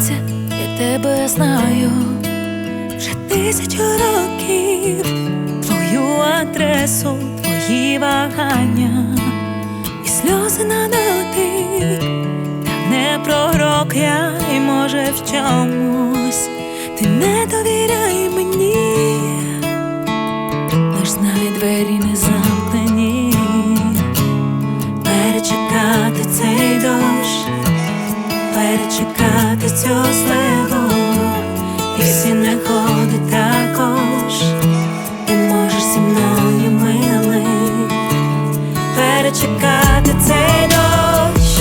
здається, я тебе знаю. Вже тисячу років, твою адресу, твої вагання. І сльози на дотик, та не пророк я, і може в чомусь. Ти не довіряй мені, лиш знай двері не замкнені, перечекати цей дощ перечекати перечекати цей дощ,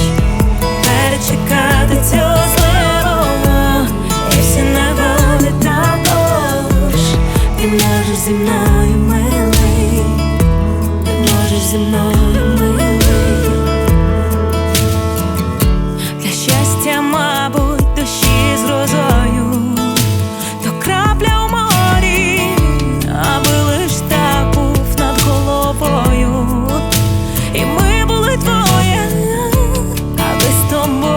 перечекати цю сливу і всі негоди також ти можеш зі мною милий, ти можеш зі мною como